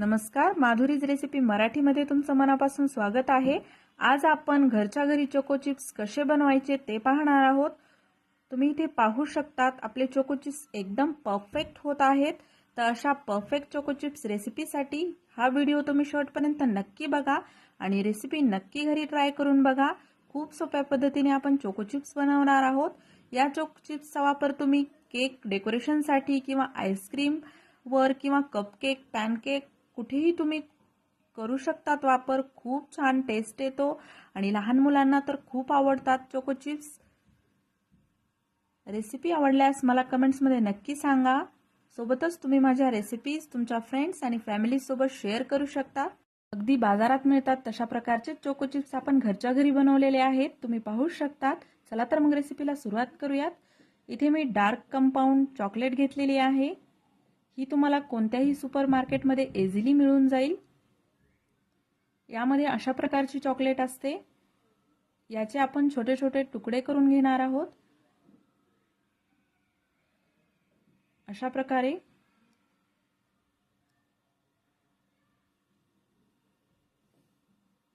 नमस्कार माधुरीज रेसिपी मराठीमध्ये तुमचं मनापासून स्वागत आहे. आज आपण घरच्या घरी चोको चिप्स कसे बनवायचे ते पाहणार आहोत. तुम्ही इथे पाहू शकतात आपले चोको चिप्स एकदम परफेक्ट होत आहेत. तर अशा परफेक्ट चोको चिप्स रेसिपीसाठी हा व्हिडिओ तुम्ही शेवटपर्यंत नक्की बघा आणि रेसिपी नक्की घरी ट्राय करून बघा. खूप सोप्या पद्धतीने आपण चोको चिप्स बनवणार आहोत. या चोको चिप्सचा वापर तुम्ही केक डेकोरेशनसाठी किंवा आईस्क्रीम वर किंवा कपकेक पॅनकेक कुठेही तुम्ही करू शकतात वापर. खूप छान टेस्ट येतो. आणि लहान मुलांना तर खूप आवडतात. चोको चिप्स रेसिपी आवडल्यास मला कमेंट्समध्ये नक्की सांगा. सोबतच तुम्ही माझ्या रेसिपीज तुमच्या फ्रेंड्स आणि फॅमिलीसोबत शेअर करू शकता. अगदी बाजारात मिळतात तशा प्रकारचे चोको चिप्स आपण घरच्या घरी बनवलेले आहेत. तुम्ही पाहू शकतात. चला तर मग रेसिपीला सुरुवात करूयात. इथे मी डार्क कंपाऊंड चॉकलेट घेतलेली आहे. ही तुम्हाला कोणत्याही सुपर मार्केटमध्ये इझिली मिळून जाईल. यामध्ये अशा प्रकारची चॉकलेट असते. याचे आपण छोटे छोटे तुकडे करून घेणार आहोत. अशा प्रकारे.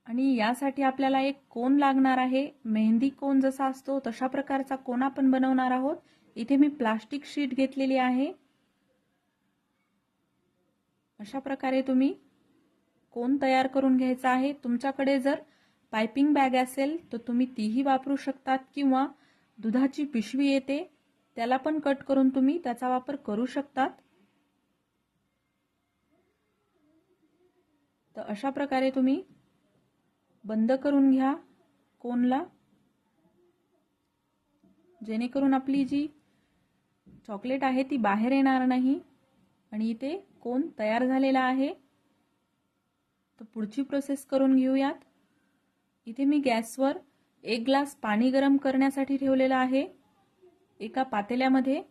आणि यासाठी आपल्याला एक कोन लागणार आहे. मेहंदी कोन जसा असतो तशा प्रकारचा कोन आपण बनवणार आहोत. इथे मी प्लास्टिक शीट घेतलेली आहे. अशा प्रकारे तुम्ही कोण तयार करून घ्यायचा आहे? तुमच्याकडे जर पायपिंग बॅग असेल तर तुम्ही तीही वापरू शकतात किंवा दुधाची पिशवी येते त्याला पण कट करून तुम्ही त्याचा वापर करू शकतात. तर अशा प्रकारे तुम्ही बंद करून घ्या कोनला जेणेकरून आपली जी चॉकलेट आहे ती बाहेर येणार नाही आणि इथे कोन तयार झालेला आहे? तर पुढची प्रोसेस करून घेऊयात. इथे मी गॅसवर एक ग्लास पाणी गरम करण्यासाठी ठेवलेलं आहे. एका पातेल्यामध्ये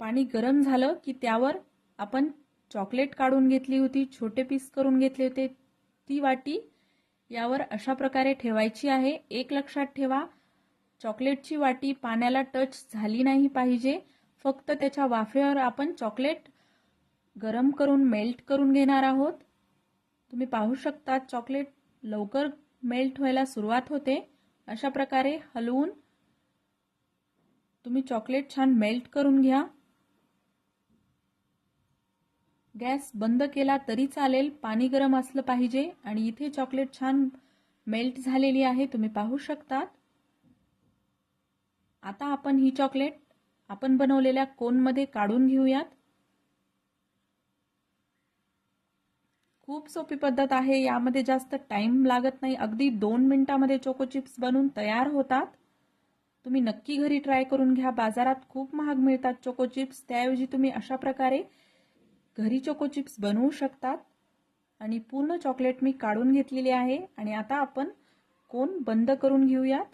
पाणी गरम झालं की त्यावर आपण चॉकलेट काढून घेतली होती छोटे पीस करून घेतले होते. ती वाटी यावर अशा प्रकारे ठेवायची आहे. एक लक्षात ठेवा चॉकलेटची वाटी पाण्याला टच झाली नाही पाहिजे. फक्त त्याच्या वाफेवर आपण चॉकलेट गरम करून मेल्ट करून घेणार आहोत. तुम्ही पाहू शकता चॉकलेट लवकर मेल्ट व्हायला सुरुवात होते. अशा प्रकारे हलवून तुम्ही चॉकलेट छान मेल्ट करून घ्या. गॅस बंद केला तरी चालेल पाणी गरम असलं पाहिजे आणि इथे चॉकलेट छान मेल्ट झालेली आहे तुम्ही पाहू शकतात. आता आपण ही चॉकलेट आपण बनवलेल्या कोनमध्ये काढून घेऊयात. खूप सोपी पद्धत आहे. यामध्ये जास्त टाइम लागत नाही. अगदी दोन मिनिटामध्ये चोको चिप्स बनवून तयार होतात. तुम्ही नक्की घरी ट्राय करून घ्या. बाजारात खूप महाग मिळतात चोको चिप्स. त्याऐवजी तुम्ही अशा प्रकारे घरी चोको चिप्स बनवू शकतात. आणि पूर्ण चॉकलेट मी काढून घेतलेली आहे. आणि आता आपण कोण बंद करून घेऊयात.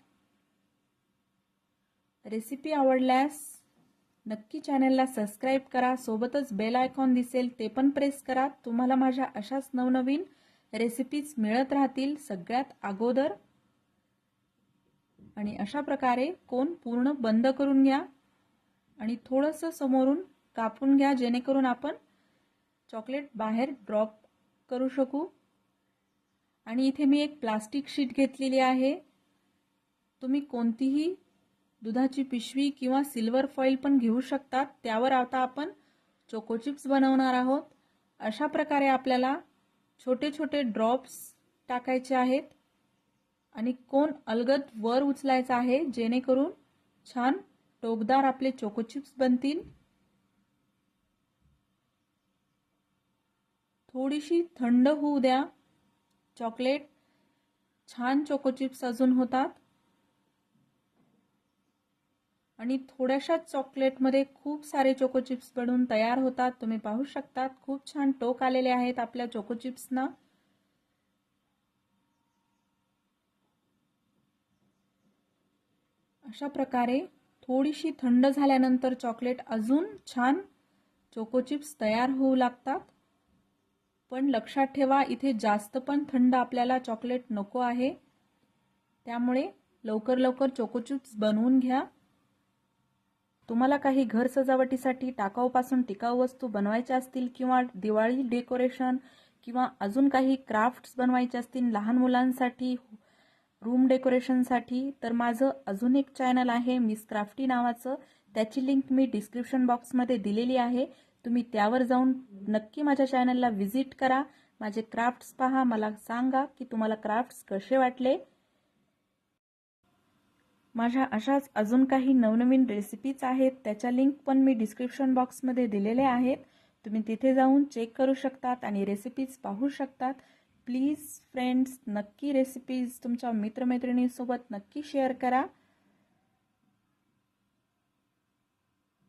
रेसिपी आवडल्यास नक्की चॅनलला सबस्क्राईब करा सोबतच बेल आयकॉन दिसेल ते पण प्रेस करा. तुम्हाला माझ्या अशाच नवनवीन रेसिपीज मिळत राहतील सगळ्यात अगोदर. आणि अशा प्रकारे कोण पूर्ण बंद करून घ्या आणि थोडंसं समोरून कापून घ्या जेणेकरून आपण चॉकलेट बाहेर ड्रॉप करू शकू. आणि इथे मी एक प्लास्टिक शीट घेतलेली आहे. तुम्ही कोणतीही दुधाची पिशवी किंवा सिल्वर फॉईल पण घेऊ शकतात. त्यावर आता आपण चोको चिप्स बनवणार आहोत. अशा प्रकारे आपल्याला छोटे छोटे ड्रॉप्स टाकायचे आहेत. आणि कोण अलगद वर उचलायचा आहे जेणेकरून छान टोकदार आपले चोको चिप्स बनतील. थोडीशी थंड होऊ द्या. चॉकलेट छान चोको चिप्स अजून होतात. आणि थोड्याशा चॉकलेटमध्ये खूप सारे चोको चिप्स बनवून तयार होतात. तुम्ही पाहू शकतात. खूप छान टोक आलेले आहेत आपल्या चोको चिप्सना अशा प्रकारे थोडीशी थंड झाल्यानंतर चॉकलेट अजून छान चोको चिप्स तयार होऊ लागतात. पण लक्षात ठेवा इथे जास्त पण थंड आपल्याला चॉकलेट नको आहे. त्यामुळे लवकर लवकर चोको चिप्स बनवून घ्या. तुम्हाला काही घर सजावटीसाठी टाकाऊपासून टिकाऊ वस्तू बनवायच्या असतील किंवा दिवाळी डेकोरेशन किंवा अजून काही क्राफ्ट्स बनवायचे असतील लहान मुलांसाठी रूम डेकोरेशनसाठी तर माझं अजून एक चॅनल आहे मिस क्राफ्टी नावाचं. त्याची लिंक मी डिस्क्रिप्शन बॉक्समध्ये दिलेली आहे. तुम्ही त्यावर जाऊन नक्की माझ्या चॅनलला व्हिजिट करा. माझे क्राफ्ट्स पहा मला सांगा की तुम्हाला क्राफ्ट्स कसे वाटले. माझ्या अशाच अजून काही नवनवीन रेसिपीज आहेत त्याच्या लिंक पण मी डिस्क्रिप्शन बॉक्समध्ये दिलेले आहेत. तुम्ही तिथे जाऊन चेक करू शकतात आणि रेसिपीज पाहू शकतात. प्लीज फ्रेंड्स नक्की रेसिपीज तुमच्या मित्रमैत्रिणींसोबत नक्की शेअर करा.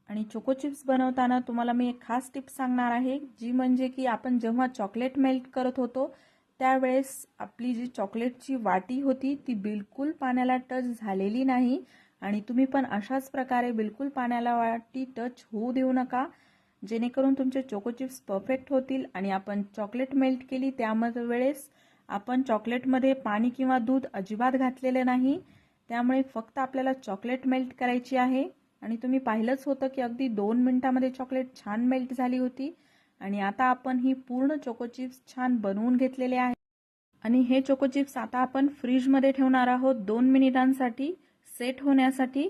आणि चोको चिप्स बनवताना तुम्हाला मी एक खास टिप सांगणार आहे जी म्हणजे की आपण जेव्हा चॉकलेट मेल्ट करत होतो त्यावेळेस आपली जी चॉकलेटची वाटी होती ती बिलकुल पाण्याला टच झालेली नाही. आणि तुम्ही पण अशाच प्रकारे बिलकुल पाण्याला वाटी टच होऊ देऊ नका. जेणेकरून तुमचे चोको चिप्स परफेक्ट होतील आणि आपण चॉकलेट मेल्ट केली त्यामध्ये वेळेस आपण चॉकलेटमध्ये पाणी किंवा दूध अजिबात घातलेले नाही. त्यामुळे फक्त आपल्याला चॉकलेट मेल्ट करायची आहे. आणि तुम्ही पाहिलंच होतं की अगदी दोन मिनटामध्ये चॉकलेट छान मेल्ट झाली होती. आणि आता आपण ही पूर्ण चोको चिप्स छान बनवून घेतलेले आहे. आणि हे चोको चिप्स आता आपण फ्रीजमध्ये ठेवणार आहोत. दोन मिनिटांसाठी सेट होण्यासाठी.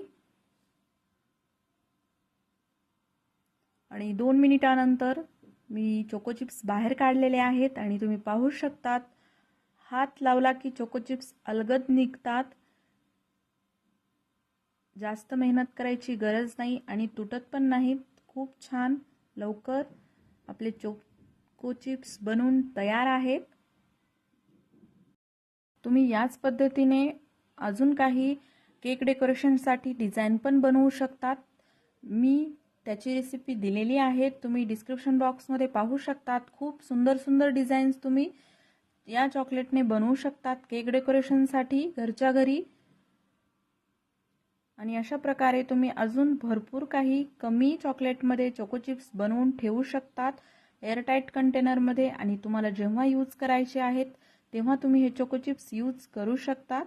आणि दोन मिनिटानंतर मी चोको चिप्स बाहेर काढलेले आहेत आणि तुम्ही पाहू शकतात हात लावला की चोको चिप्स अलगद निघतात. जास्त मेहनत करायची गरज नाही आणि तुटत पण नाहीत. खूप छान लवकर आपले चोको चिप्स बनवून तयार आहेत. तुम्ही याच पद्धतीने अजून काही केक डेकोरेशनसाठी डिझाईन पण बनवू शकतात. मी त्याची रेसिपी दिलेली आहे. तुम्ही डिस्क्रिप्शन बॉक्समध्ये पाहू शकतात. खूप सुंदर सुंदर डिझाईन्स तुम्ही या चॉकलेटने बनवू शकतात. केक डेकोरेशनसाठी घरच्या घरी आणि अशा प्रकारे तुम्ही अजून भरपूर काही कमी चॉकलेटमध्ये चोको चिप्स बनवून ठेवू शकतात एअरटाईट कंटेनरमध्ये आणि तुम्हाला जेव्हा यूज करायचे आहेत तेव्हा तुम्ही हे चोको चिप्स यूज करू शकतात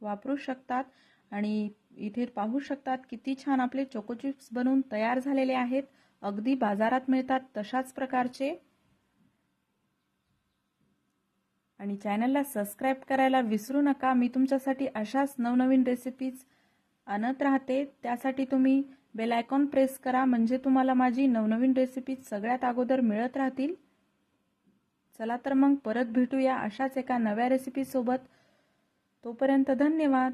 वापरू शकतात आणि इथे पाहू शकतात किती छान आपले चोको चिप्स बनवून तयार झालेले आहेत. अगदी बाजारात मिळतात तशाच प्रकारचे. आणि चॅनलला सबस्क्राईब करायला विसरू नका. मी तुमच्यासाठी अशाच नवनवीन रेसिपीज आणत राहते त्यासाठी तुम्ही बेल आयकॉन प्रेस करा. म्हणजे तुम्हाला माझी नवनवीन रेसिपी सगळ्यात अगोदर मिळत राहतील. चला तर मग परत भेटूया अशाच एका नव्या रेसिपीसोबत तोपर्यंत धन्यवाद.